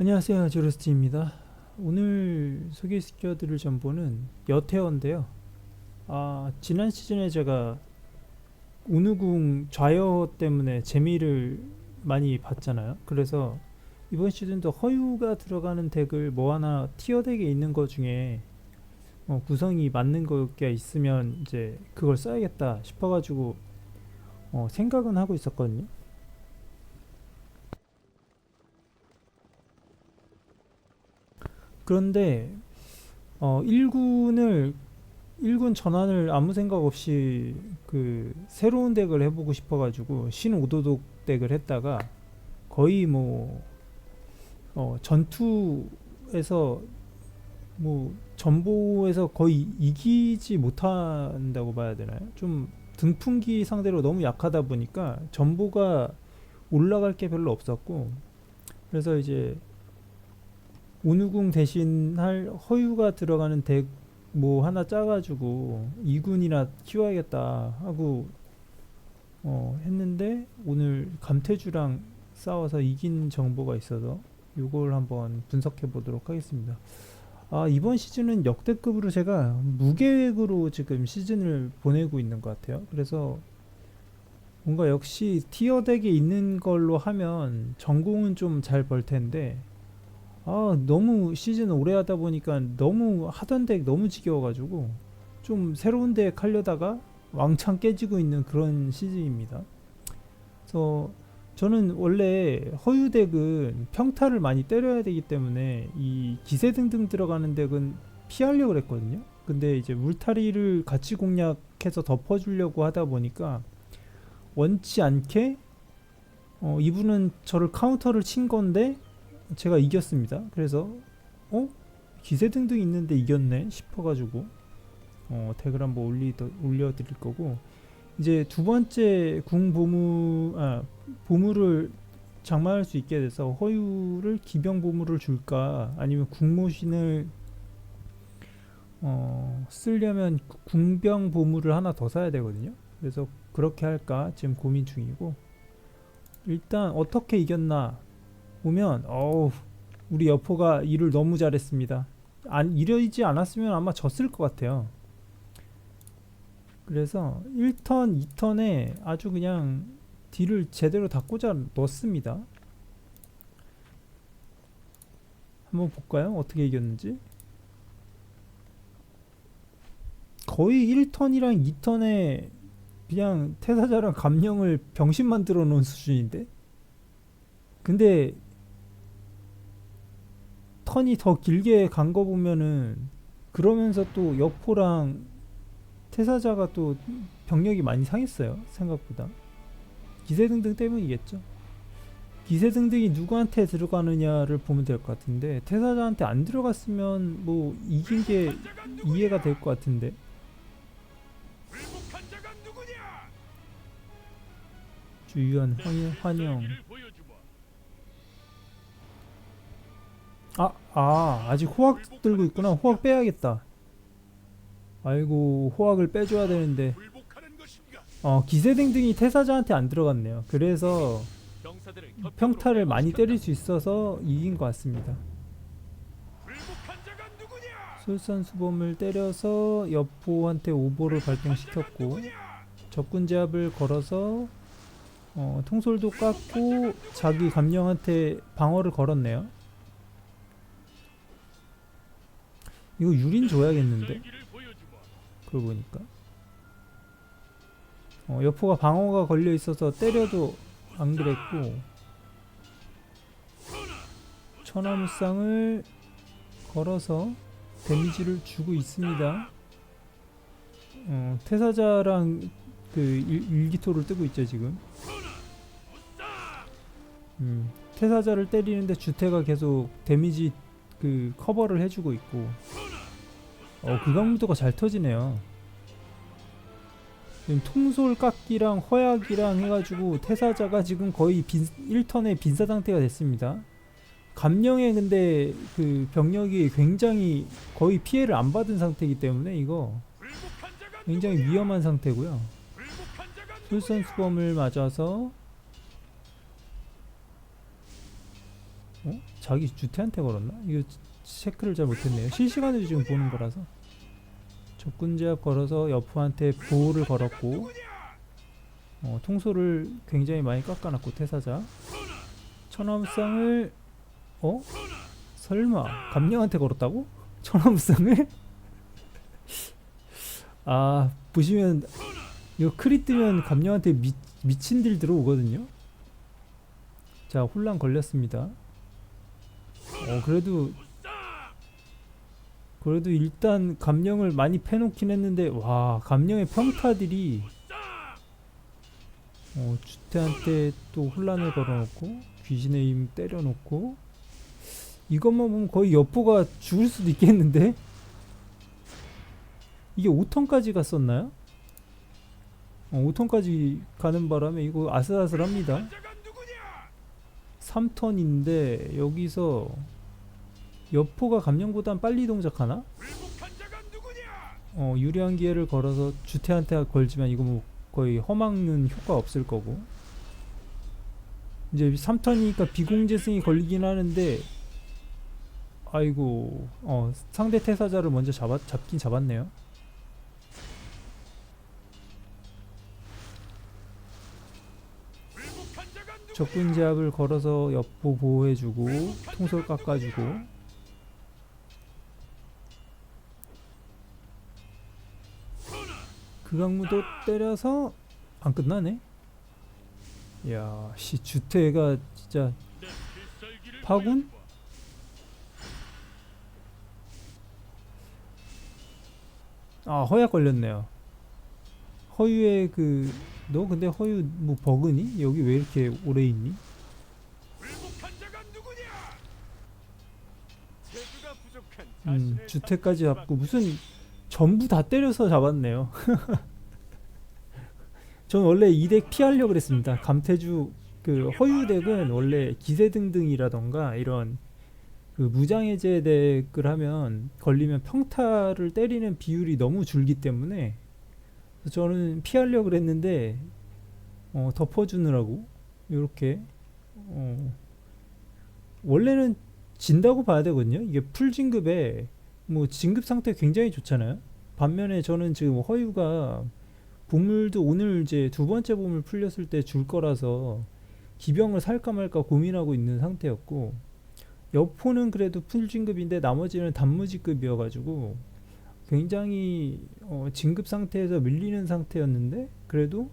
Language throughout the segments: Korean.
안녕하세요. 조르스티입니다. 오늘 소개시켜드릴 정보는 여태어인데요. 아 지난 시즌에 제가 우누궁 좌여 때문에 재미를 많이 봤잖아요. 그래서 이번 시즌도 허유가 들어가는 덱을 뭐 하나 티어 덱에 있는 것 중에 어, 구성이 맞는 거가 있으면 이제 그걸 써야겠다 싶어가지고 어, 생각은 하고 있었거든요 그런데 어 1군을 1군 전환을 아무 생각 없이 그 새로운 덱을 해보고 싶어가지고 신오도독 덱을 했다가 거의 뭐 어, 전투에서 뭐 전보에서 거의 이기지 못한다고 봐야 되나요? 좀 등풍기 상대로 너무 약하다 보니까 전보가 올라갈 게 별로 없었고 그래서 이제 운우궁 대신 할 허유가 들어가는 덱 뭐 하나 짜가지고 2군이나 키워야겠다 하고 어 했는데 오늘 감태주랑 싸워서 이긴 정보가 있어서 이걸 한번 분석해 보도록 하겠습니다. 아 이번 시즌은 역대급으로 제가 무계획으로 지금 시즌을 보내고 있는 것 같아요. 그래서 뭔가 역시 티어 덱에 있는 걸로 하면 전공은 좀 잘 벌 텐데 아 너무 시즌 오래 하다 보니까 너무 하던 덱 너무 지겨워가지고 좀 새로운 덱 하려다가 왕창 깨지고 있는 그런 시즌입니다. 그래서 저는 원래 허유 덱은 평타를 많이 때려야 되기 때문에 이 기세 등등 들어가는 덱은 피하려고 그랬거든요. 근데 이제 물타리를 같이 공략해서 덮어주려고 하다 보니까 원치 않게 어, 이분은 저를 카운터를 친 건데 제가 이겼습니다. 그래서 어? 기세 등등 있는데 이겼네 싶어가지고 어, 덱을 한번 올리 올려드릴 거고 이제 두 번째 궁 보물 아 보물을 장만할 수 있게 돼서 허유를 기병 보물을 줄까? 아니면 궁모신을 어, 쓰려면 궁병 보물을 하나 더 사야 되거든요. 그래서 그렇게 할까? 지금 고민 중이고. 일단 어떻게 이겼나 보면 어우 우리 여포가 일을 너무 잘했습니다. 안 이러지 않았으면 아마 졌을 것 같아요. 그래서 1턴, 2턴에 아주 그냥 딜을 제대로 다 꽂아 넣습니다. 한번 볼까요? 어떻게 이겼는지. 거의 1턴이랑 2턴에 그냥 태사자랑 감령을 병신 만들어 놓은 수준인데 근데 턴이 더 길게 간 거 보면은 그러면서 또 여포랑 태사자가 또 병력이 많이 상했어요 생각보다. 기세등등 때문이겠죠. 기세등등이 누구한테 들어가느냐를 보면 될 것 같은데 태사자한테 안 들어갔으면 뭐 이긴 게 이해가 될 것 같은데? 주유한 환영, 아, 아, 아직 호학 들고 있구나. 호학 빼야겠다. 아이고, 호학을 빼줘야 되는데. 어, 기세등등이 태사자한테 안 들어갔네요. 그래서 평타를 많이. 때릴 수 있어서 이긴 것 같습니다. 솔선수범을 때려서 여포한테 오보를 발동시켰고? 적군 제압을 걸어서 어, 통솔도 깎고 자기 감령한테 방어를 걸었네요. 이거 유린 줘야겠는데? 그러고 보니까 어, 여포가 방어가 걸려 있어서 때려도 안 그랬고 천하무쌍을 걸어서 데미지를 주고 있습니다. 어, 태사자랑 그 일, 일기토를 뜨고 있죠 지금. 음, 태사자를 때리는데 주태가 계속 데미지 그 커버를 해주고 있고. 어, 극악무도가 잘 터지네요. 지금 통솔 깎기랑 허약이랑 해가지고 태사자가 지금 거의 빈, 1턴에 빈사 상태가 됐습니다. 감령에 근데 그 병력이 굉장히 거의 피해를 안 받은 상태이기 때문에 이거 굉장히? 위험한 상태고요. 솔선수범을 맞아서 어? 자기 주태한테 걸었나? 이거 체크를 잘 못했네요. 실시간으로 지금 보는 거라서 적군 제압 걸어서 여포한테 보호를 걸었고 어, 통소를 굉장히 많이 깎아놨고 태사자 천하무쌍을 어? 설마 감령한테 걸었다고? 천하무쌍을? 아 보시면 이거 크리 뜨면 감령한테 미, 미친 딜 들어오거든요 자 혼란 걸렸습니다 어 그래도 그래도 일단 감령을 많이 패놓긴 했는데 와 감령의 평타들이 어 주태한테 또 혼란을 걸어놓고 귀신의 힘 때려놓고 이것만 보면 거의 여포가 죽을 수도 있겠는데 이게 5턴까지 갔었나요? 어, 5턴까지 가는 바람에 이거 아슬아슬합니다 환자가 누구냐? 3턴인데 여기서 여포가 감령보단 빨리 동작하나? 어, 유리한 기회를 걸어서 주태한테 걸지만 이거 뭐 거의 허망은 효과 없을 거고 이제 3턴이니까 비공재승이 걸리긴 하는데 아이고 어, 상대 태사자를 먼저 잡았, 잡긴 잡았네요? 적군 제압을 걸어서 여포 보호해주고 통솔 깎아주고 그 강무도 때려서 안 끝나네 야 씨 주태가 진짜 파군? 아 허약 걸렸네요 허유의 그 너 근데 허유 뭐 버그니? 여기 왜 이렇게 오래 있니? 음 삭제하지 잡고 무슨 전부 다 때려서 잡았네요. 전 원래 이 덱 피하려고 그랬습니다. 감태주 그 허유 덱은 원래 기세등등이라던가 이런 그 무장해제 덱을 하면 걸리면 평타를 때리는 비율이 너무 줄기 때문에 저는 피하려고 그랬는데 어, 덮어주느라고 이렇게 어, 원래는 진다고 봐야 되거든요. 이게 풀 진급에 뭐 진급 상태 굉장히 좋잖아요 반면에 저는 지금 허유가 보물도 오늘 이제 두 번째 보물 풀렸을 때 줄 거라서 기병을 살까 말까 고민하고 있는 상태였고 여포는 그래도 풀진급인데 나머지는 단무지급이어가지고 굉장히 어, 진급 상태에서 밀리는 상태였는데 그래도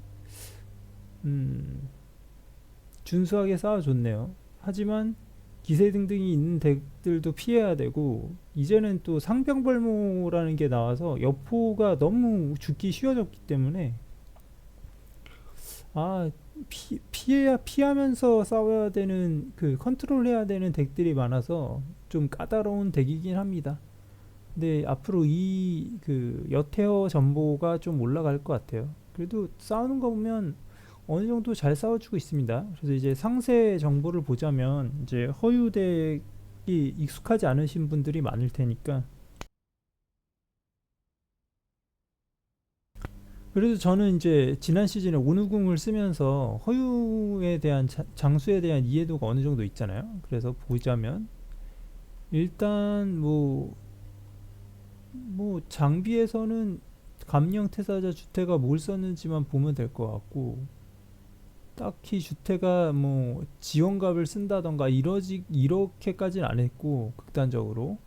음, 준수하게 쌓아줬네요. 하지만 기세 등등이 있는 덱들도 피해야 되고 이제는 또 상병벌모라는 게 나와서 여포가 너무 죽기 쉬워졌기 때문에 아 피, 피해야 피하면서 싸워야 되는 그 컨트롤해야 되는 덱들이 많아서 좀 까다로운 덱이긴 합니다. 근데 앞으로 이 그 여태어 전보가 좀 올라갈 것 같아요. 그래도 싸우는 거 보면 어느 정도 잘 싸워주고 있습니다. 그래서 이제 상세 정보를 보자면 이제 허유덱이 익숙하지 않으신 분들이 많을 테니까 그래도 저는 이제 지난 시즌에 온우궁을 쓰면서 허유에 대한 자- 장수에 대한 이해도가 어느 정도 있잖아요. 그래서 보자면 일단 뭐뭐 장비에서는 감령 태사자 주태가 뭘 썼는지만 보면 될 것 같고 딱히 주태가 뭐 지원갑을 쓴다던가 이러지 이렇게까지는 안 했고 극단적으로.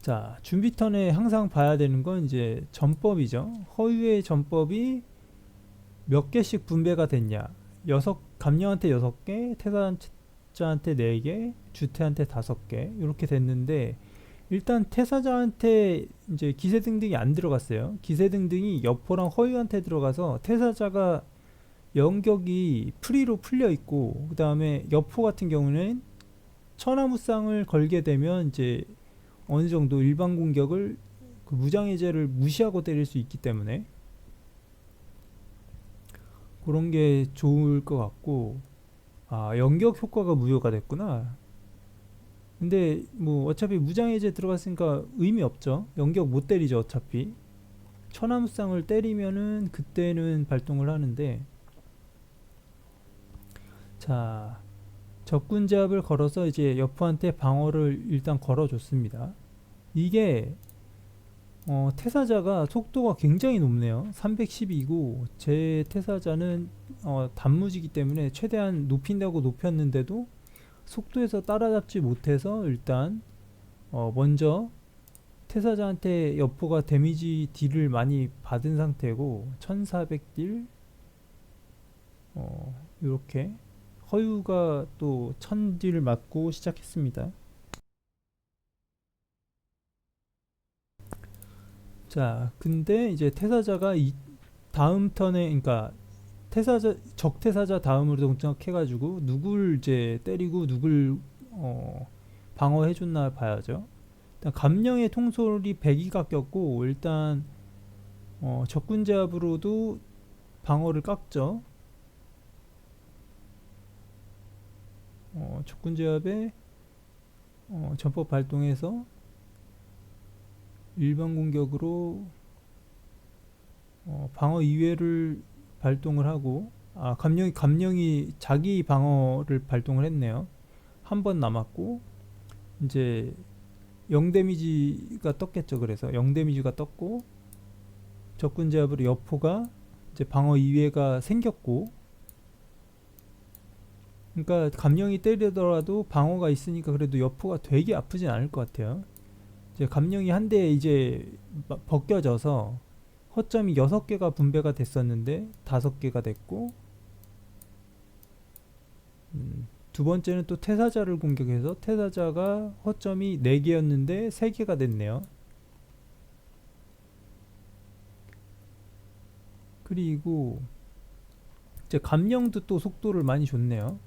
자 준비 턴에 항상 봐야 되는 건 이제 전법이죠. 허유의 전법이 몇 개씩 분배가 됐냐? 여섯 감령한테 여섯 개 태사자한테 네 개 주태한테 다섯 개 이렇게 됐는데 일단 태사자한테 이제 기세 등등이 안 들어갔어요. 기세 등등이 여포랑 허유한테 들어가서 태사자가 영격이 프리로 풀려 있고 그 다음에 여포 같은 경우는 천하무쌍을 걸게 되면 이제 어느 정도 일반 공격을 그 무장해제를 무시하고 때릴 수 있기 때문에 그런 게 좋을 것 같고 아 영격 효과가 무효가 됐구나. 근데 뭐 어차피 무장해제 들어갔으니까 의미 없죠. 영격 못 때리죠 어차피. 천하무쌍을 때리면은 그때는 발동을 하는데 자, 적군 제압을 걸어서 이제 여포한테 방어를 일단 걸어줬습니다. 이게 어, 태사자가 속도가 굉장히 높네요. 312고 제 태사자는 어, 단무지기 때문에 최대한 높인다고 높였는데도 속도에서 따라잡지 못해서 일단 어, 먼저 태사자한테 여포가 데미지 딜을 많이 받은 상태고 1400딜 어, 이렇게 허유가 또 1000딜을 맞고 시작했습니다. 자, 근데 이제 태사자가 이 다음 턴에 그러니까 태사자 적 태사자 다음으로 동작해가지고 누굴 이제 때리고 누굴 어, 방어해줬나 봐야죠. 일단 감령의 통솔이 100이 깎였고 일단 어, 적군 제압으로도 방어를 깎죠. 어, 적군 제압에 어, 전법 발동해서 일반 공격으로 어, 방어 2회를 발동을 하고 아 감령이 감령이 자기 방어를 발동을 했네요. 한 번 남았고 이제 0 데미지가 떴겠죠. 그래서 0 데미지가 떴고 적군 제압으로 여포가 이제 방어 2회가 생겼고 그러니까 감령이 때리더라도 방어가 있으니까 그래도 여포가 되게 아프진 않을 것 같아요. 이제 감령이 한 대 이제 마- 벗겨져서 허점이 6개가 분배가 됐었는데 5개가 됐고 음, 두 번째는 또 태사자를 공격해서 태사자가 허점이 4개였는데 3개가 됐네요. 그리고 이제 감령도 또 속도를 많이 줬네요.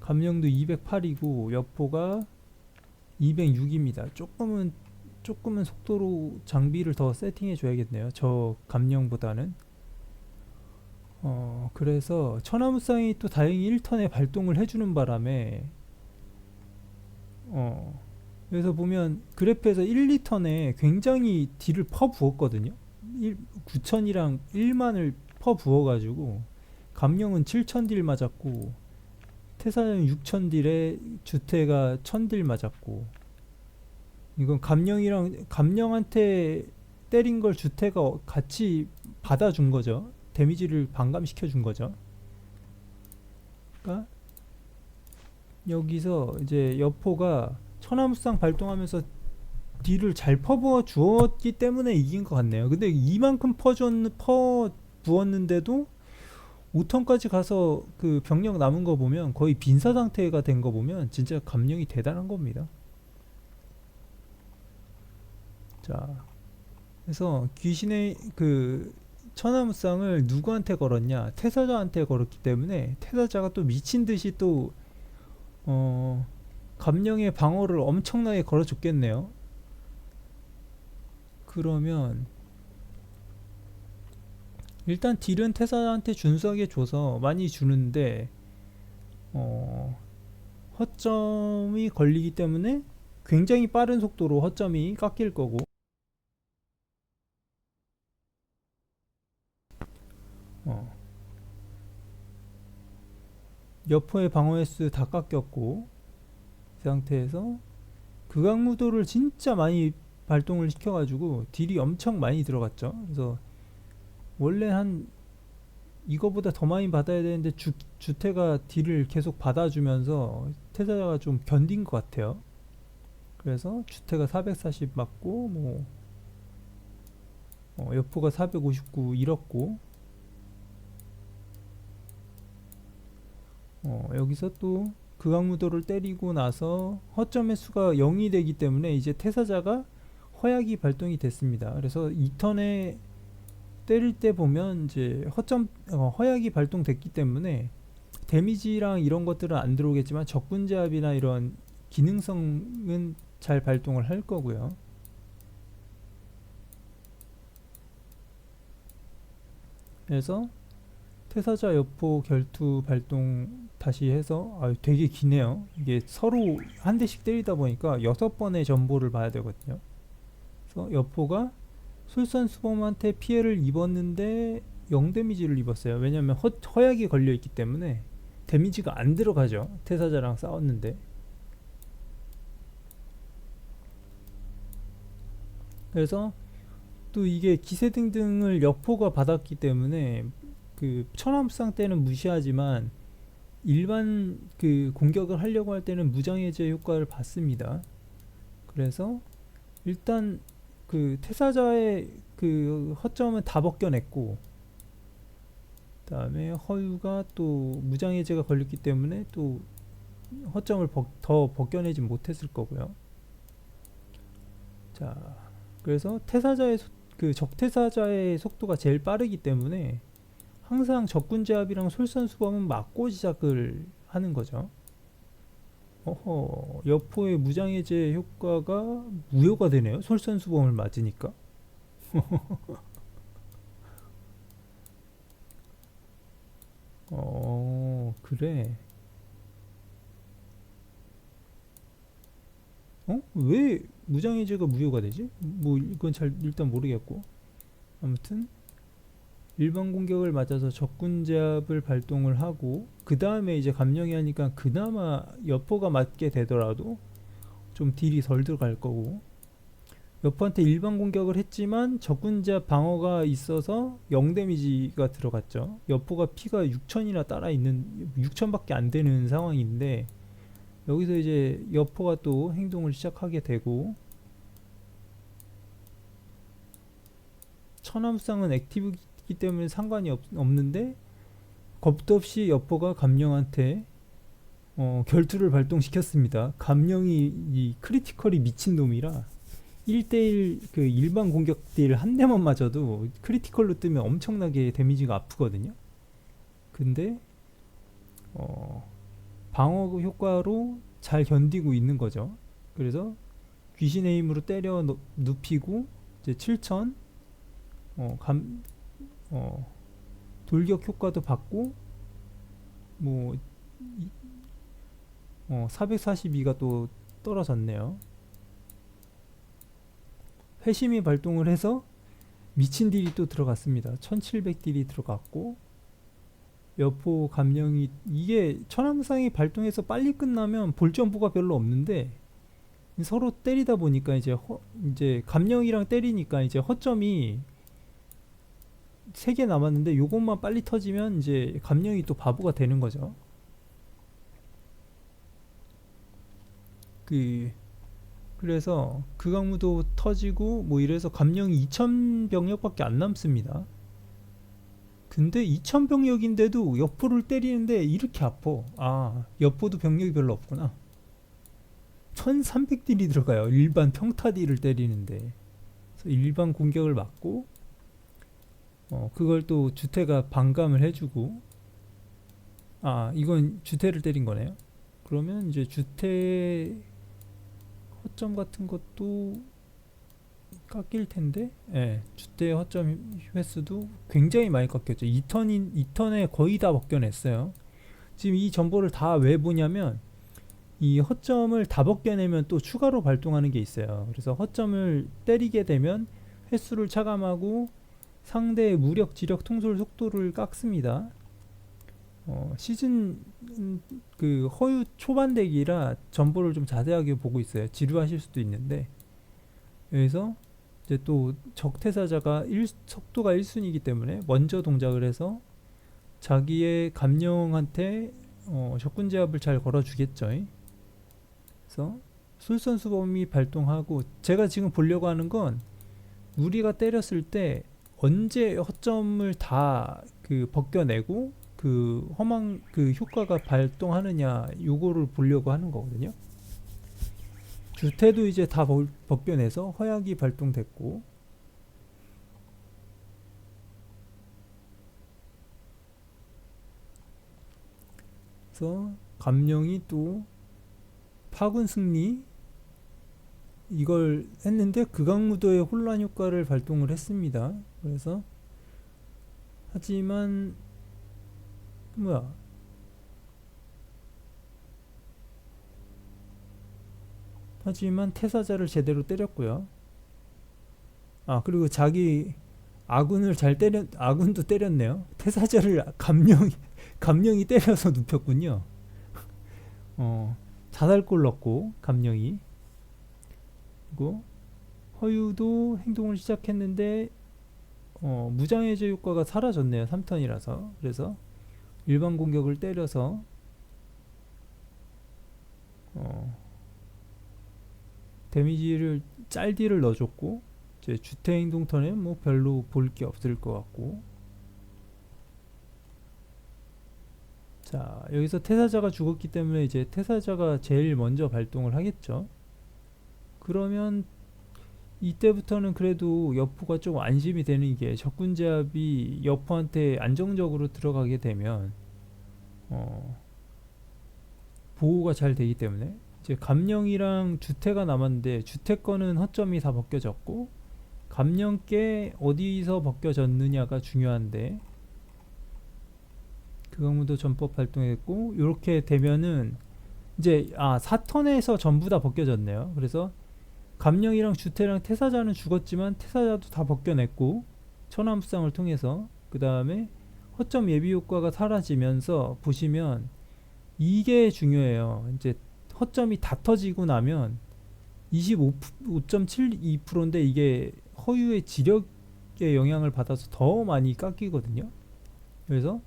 감령도 208이고 여포가 206입니다. 조금은 조금은 속도로 장비를 더 세팅해 줘야겠네요. 저 감령보다는. 어 그래서 천하무쌍이 또 다행히 1턴에 발동을 해주는 바람에 어 그래서 보면 그래프에서 1, 2턴에 굉장히 딜을 퍼 부었거든요. 9천이랑 1만을 퍼 부어가지고 감령은 7천 딜 맞았고 태사는 6천 딜에 주태가 1000딜 맞았고 이건 감령이랑 감령한테 때린 걸 주태가 같이 받아준 거죠. 데미지를 반감시켜 준 거죠. 그러니까 여기서 이제 여포가 천하무쌍 발동하면서 딜을 잘 퍼부어 주었기 때문에 이긴 것 같네요. 근데 이만큼 퍼줬 퍼 부었는데도 5턴까지 가서 그 병력 남은 거 보면 거의 빈사 상태가 된 거 보면 진짜 감령이 대단한 겁니다. 자, 그래서 귀신의 그 천하무쌍을 누구한테 걸었냐? 태사자한테 걸었기 때문에 태사자가 또 미친 듯이 또 어, 감령의 방어를 엄청나게 걸어줬겠네요. 그러면 일단 딜은 태사한테 준수하게 줘서 많이 주는데 어, 허점이 걸리기 때문에 굉장히 빠른 속도로 허점이 깎일 거고 어. 여포의 방어 횟수 다 깎였고 이 상태에서 극악무도를 진짜 많이 발동을 시켜가지고 딜이 엄청 많이 들어갔죠. 그래서 원래 한 이거보다 더 많이 받아야 되는데 주, 주태가 딜을 계속 받아주면서 태자가 좀 견딘 것 같아요. 그래서 주태가 440 맞고 뭐 어, 여포가 459 잃었고 어, 여기서 또 극악무도를 때리고 나서 허점의 수가 0이 되기 때문에 이제 태사자가 허약이 발동이 됐습니다. 그래서 2턴에 때릴 때 보면 이제 허점 어, 허약이 발동됐기 때문에 데미지랑 이런 것들은 안 들어오겠지만 적군 제압이나 이런 기능성은 잘 발동을 할 거고요. 그래서 태사자 여포 결투 발동 다시 해서 아 되게 기네요. 이게 서로 한 대씩 때리다 보니까 여섯 번의 전보를 봐야 되거든요. 그래서 여포가 솔선수범한테 피해를 입었는데 0 데미지를 입었어요. 왜냐면 허, 허약이 걸려 있기 때문에 데미지가 안 들어가죠. 태사자랑 싸웠는데. 그래서 또 이게 기세 등등을 여포가 받았기 때문에 그 천암상 때는 무시하지만 일반 그 공격을 하려고 할 때는 무장해제 효과를 받습니다. 그래서 일단 그 태사자의 그 허점은 다 벗겨냈고 그다음에 허유가 또 무장해제가 걸렸기 때문에 또 허점을 벗- 더 벗겨내지 못했을 거고요. 자, 그래서 태사자의 속- 그 적태사자의 속도가 제일 빠르기 때문에 항상 적군 제압이랑 솔선수범은 맞고 시작을 하는 거죠. 어허, 여포의 무장해제 효과가 무효가 되네요. 솔선수범을 맞으니까. 어, 그래. 어? 왜 무장해제가 무효가 되지? 뭐 이건 잘 일단 모르겠고. 아무튼 일반 공격을 맞아서 적군 제압을 발동을 하고 그 다음에 이제 감령이 하니까 그나마 여포가 맞게 되더라도 좀 딜이 덜 들어갈 거고. 여포한테 일반 공격을 했지만 적군 제압 방어가 있어서 0 데미지가 들어갔죠. 여포가 피가 6천이나 따라 있는 6천밖에 안 되는 상황인데 여기서 이제 여포가 또 행동을 시작하게 되고 천암상은 액티브 이기 때문에 상관이 없, 없는데 겁도 없이 여포가 감령한테 어, 결투를 발동시켰습니다. 감령이 이 크리티컬이 미친 놈이라 1대1 그 일반 공격 딜 한 대만 맞아도 크리티컬로 뜨면 엄청나게 데미지가 아프거든요. 근데 어, 방어 효과로 잘 견디고 있는 거죠. 그래서 귀신의 힘으로 때려 눕- 눕히고 이제 7천 어, 감, 어, 돌격 효과도 받고 뭐 이- 어, 442가 또 떨어졌네요. 회심이 발동을 해서 미친 딜이 또 들어갔습니다. 1700 딜이 들어갔고 여포 감령이 이게 천암상이 발동해서 빨리 끝나면 볼 점부가 별로 없는데 서로 때리다 보니까 이제 허, 이제 감령이랑 때리니까 이제 허점이 세 개 남았는데 요것만 빨리 터지면 이제 감령이 또 바보가 되는 거죠. 그 그래서 극악무도 터지고 뭐 이래서 감령이 2000 병력밖에 안 남습니다. 근데 2000 병력인데도 여포를 때리는데 이렇게 아파. 아, 여포도 병력이 별로 없구나. 1300딜이 들어가요. 일반 평타 딜을 때리는데. 그래서 일반 공격을 맞고 어, 그걸 또 주태가 반감을 해주고 아, 이건 주태를 때린 거네요. 그러면 이제 주태 허점 같은 것도 깎일 텐데, 예, 주대 허점 횟수도 굉장히 많이 깎였죠. 2턴인 2턴에 거의 다 벗겨냈어요. 지금 이 정보를 다 왜 보냐면 이 허점을 다 벗겨내면 또 추가로 발동하는 게 있어요. 그래서 허점을 때리게 되면 횟수를 차감하고 상대의 무력, 지력, 통솔 속도를 깎습니다. 어, 시즌 음, 그 허유 초반 대기라 정보를 좀 자세하게 보고 있어요. 지루하실 수도 있는데 여기서 이제 또 적태사자가 1, 속도가 1순위이기 때문에 먼저 동작을 해서 자기의 감령한테 어, 적군 제압을 잘 걸어주겠죠. 그래서 솔선수범이 발동하고 제가 지금 보려고 하는 건 우리가 때렸을 때 언제 허점을 다 그 벗겨내고 그 허망 그 효과가 발동하느냐 요거를 보려고 하는 거거든요. 주태도 이제 다 벗- 벗겨내서 허약이 발동됐고 그래서 감령이 또 파군 승리 이걸 했는데 극악무도의 혼란 효과를 발동을 했습니다. 그래서 하지만 뭐야 하지만 태사자를 제대로 때렸고요. 아 그리고 자기 아군을 잘 때렸 아군도 때렸네요. 태사자를 감령 감령이 때려서 눕혔군요. 어, 자살골 넣고 감령이 그리고 허유도 행동을 시작했는데 어, 무장해제 효과가 사라졌네요. 3턴이라서 그래서 일반 공격을 때려서 어, 데미지를 짤디를 넣어줬고 이제 주태 행동 턴에 뭐 별로 볼 게 없을 것 같고 자 여기서 태사자가 죽었기 때문에 이제 태사자가 제일 먼저 발동을 하겠죠 그러면 이때부터는 그래도 여포가 좀 안심이 되는 게 적군 제압이 여포한테 안정적으로 들어가게 되면 어 보호가 잘 되기 때문에 이제 감령이랑 주태가 남았는데 주태 거는 허점이 다 벗겨졌고 감령께 어디서 벗겨졌느냐가 중요한데 그 강무도 전법 발동했고 이렇게 되면은 이제 아 사턴에서 전부 다 벗겨졌네요. 그래서 감령이랑 주태랑 태사자는 죽었지만 태사자도 다 벗겨냈고 천암상을 통해서 그 다음에 허점 예비 효과가 사라지면서 보시면 이게 중요해요. 이제 허점이 다 터지고 나면 25.72%인데 이게 허유의 지력에 영향을 받아서 더 많이 깎이거든요. 그래서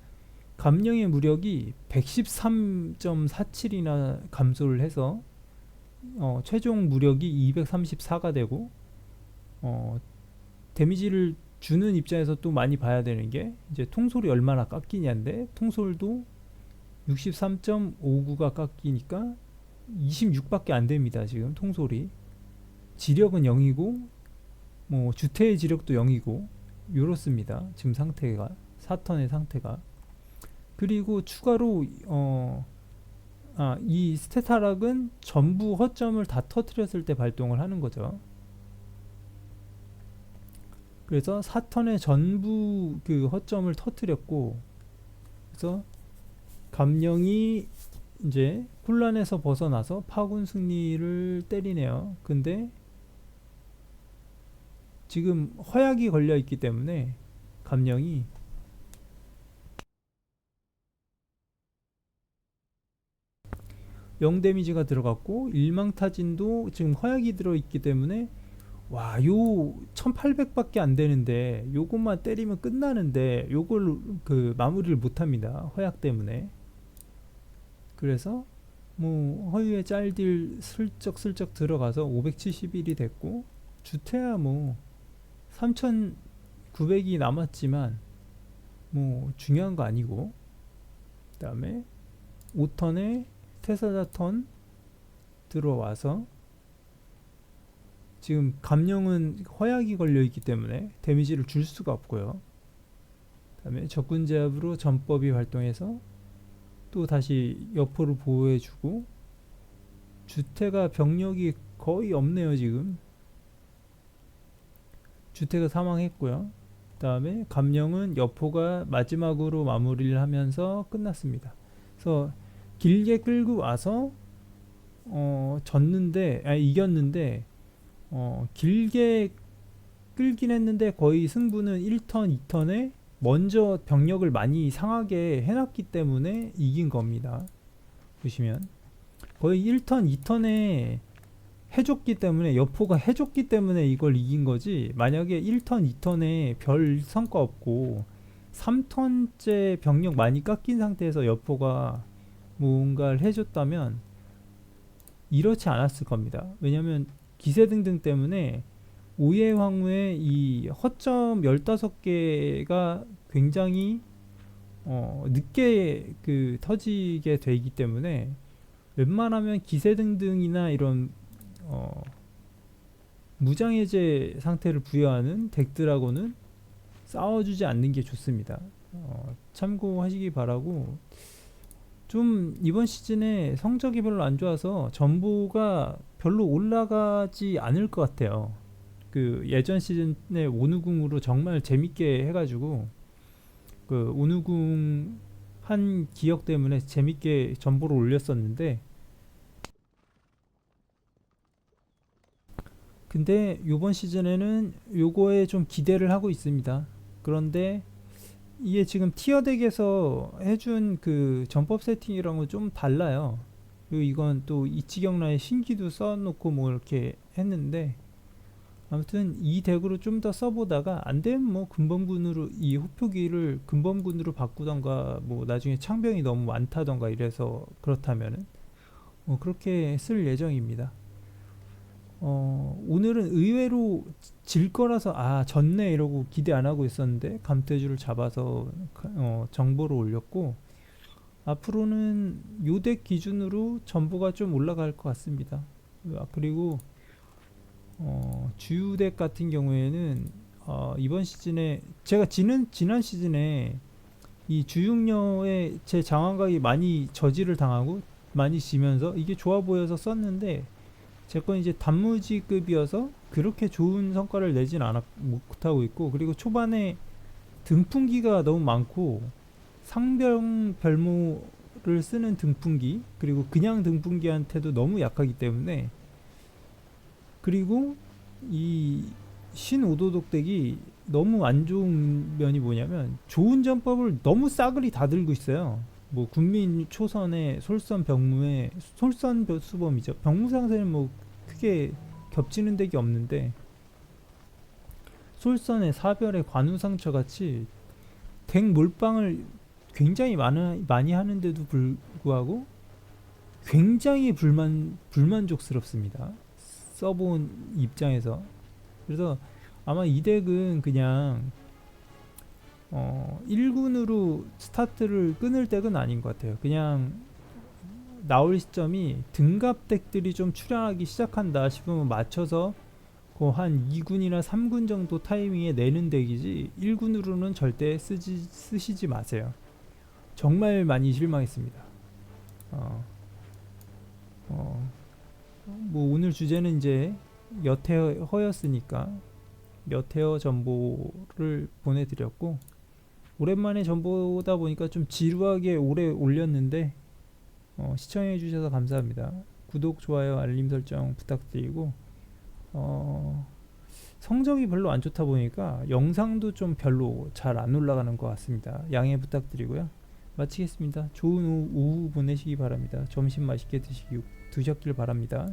감령의 무력이 113.47이나 감소를 해서 어, 최종 무력이 234가 되고 어, 데미지를 주는 입장에서 또 많이 봐야 되는 게 이제 통솔이 얼마나 깎이냐인데 통솔도 63.59가 깎이니까 26밖에 안 됩니다. 지금 통솔이 지력은 0이고 뭐 주태의 지력도 0이고 요렇습니다. 지금 상태가 사턴의 상태가 그리고 추가로 어 아, 이 스테타락은 전부 허점을 다 터뜨렸을 때 발동을 하는 거죠. 그래서 사턴의 전부 그 허점을 터뜨렸고, 그래서 감령이 이제 혼란에서 벗어나서 파군 승리를 때리네요. 근데 지금 허약이 걸려 있기 때문에 감령이 영 데미지가 들어갔고 일망타진도 지금 허약이 들어있기 때문에 와 요 1800밖에 안 되는데 요것만 때리면 끝나는데 요걸 그 마무리를 못 합니다 허약 때문에. 그래서 뭐 허유의 짤딜 슬쩍슬쩍 들어가서 571이 됐고 주태야 뭐 3900이 남았지만 뭐 중요한 거 아니고 그 다음에 5턴에 테사자 턴 들어와서 지금 감령은 허약이 걸려 있기 때문에 데미지를 줄 수가 없고요. 그 다음에 적군 제압으로 전법이 활동해서 또 다시 여포를 보호해주고 주태가 병력이 거의 없네요 지금. 주태가 사망했고요. 그 다음에 감령은 여포가 마지막으로 마무리를 하면서 끝났습니다. 그래서 길게 끌고 와서 어 졌는데 아 이겼는데 어 길게 끌긴 했는데 거의 승부는 1턴 2턴에 먼저 병력을 많이 상하게 해놨기 때문에 이긴 겁니다. 보시면. 거의 1턴 2턴에 해줬기 때문에 여포가 해줬기 때문에 이걸 이긴 거지 만약에 1턴 2턴에 별 성과 없고 3턴째 병력 많이 깎인 상태에서 여포가 뭔가를 해줬다면 이렇지 않았을 겁니다. 왜냐하면 기세 등등 때문에 오예 황후의 이 허점 15개가 굉장히 어, 늦게 그 터지게 되기 때문에 웬만하면 기세 등등이나 이런 어, 무장해제 상태를 부여하는 덱들하고는 싸워주지 않는 게 좋습니다. 어, 참고하시기 바라고 좀 이번 시즌에 성적이 별로 안 좋아서 전부가 별로 올라가지 않을 것 같아요. 그 예전 시즌에 오누궁으로 정말 재밌게 해가지고 그 오누궁 한 기억 때문에 재밌게 전보를 올렸었는데 근데 요번 시즌에는 요거에 좀 기대를 하고 있습니다. 그런데 이게 지금 티어 덱에서 해준 그 전법 세팅이랑은 좀 달라요. 그리고 이건 또 이치경라의 신기도 써놓고 뭐 이렇게 했는데 아무튼 이 덱으로 좀 더 써보다가 안 되면 뭐 근범군으로 이 호표기를 근범군으로 바꾸던가 뭐 나중에 창병이 너무 많다던가 이래서 그렇다면은 뭐 그렇게 쓸 예정입니다. 어, 오늘은 의외로 질 거라서 아 졌네 이러고 기대 안 하고 있었는데 감태주를 잡아서 가- 어, 정보를 올렸고 앞으로는 요덱 기준으로 전보가 좀 올라갈 것 같습니다. 아, 그리고 어, 주유덱 같은 경우에는 어, 이번 시즌에 제가 지는 지난 시즌에 이 주육녀의 제 장황각이 많이 저지를 당하고 많이 지면서 이게 좋아 보여서 썼는데 제 건 이제 단무지급이어서 그렇게 좋은 성과를 내진 않았 못하고 있고 그리고 초반에 등풍기가 너무 많고 상병 별모를 쓰는 등풍기 그리고 그냥 등풍기한테도 너무 약하기 때문에 그리고 이 신오도독 덱이 너무 안 좋은 면이 뭐냐면 좋은 전법을 너무 싸그리 다 들고 있어요. 뭐 군민 초선의 솔선 병무의 솔선 벼- 수범이죠. 병무 상세는 뭐 크게 겹치는 덱이 없는데 솔선의 사별의 관우 상처 같이 덱 몰빵을 굉장히 많이 많이 하는데도 불구하고 굉장히 불만 불만족스럽습니다. 써본 입장에서 그래서 아마 이 덱은 그냥 어 1군으로 스타트를 끊을 덱은 아닌 것 같아요. 그냥 나올 시점이 등갑 덱들이 좀 출현하기 시작한다 싶으면 맞춰서 그한 2군이나 3군 정도 타이밍에 내는 덱이지 1군으로는 절대 쓰지 쓰시지 마세요. 정말 많이 실망했습니다. 어, 어, 뭐 오늘 주제는 이제 여태허였으니까 여태허 전보를 보내드렸고 오랜만에 전보다 보니까 좀 지루하게 오래 올렸는데 어, 시청해 주셔서 감사합니다. 구독, 좋아요, 알림 설정 부탁드리고 어, 성적이 별로 안 좋다 보니까 영상도 좀 별로 잘 안 올라가는 것 같습니다. 양해 부탁드리고요. 마치겠습니다. 좋은 오후, 보내시기 바랍니다. 점심 맛있게 드시기 드셨길 바랍니다.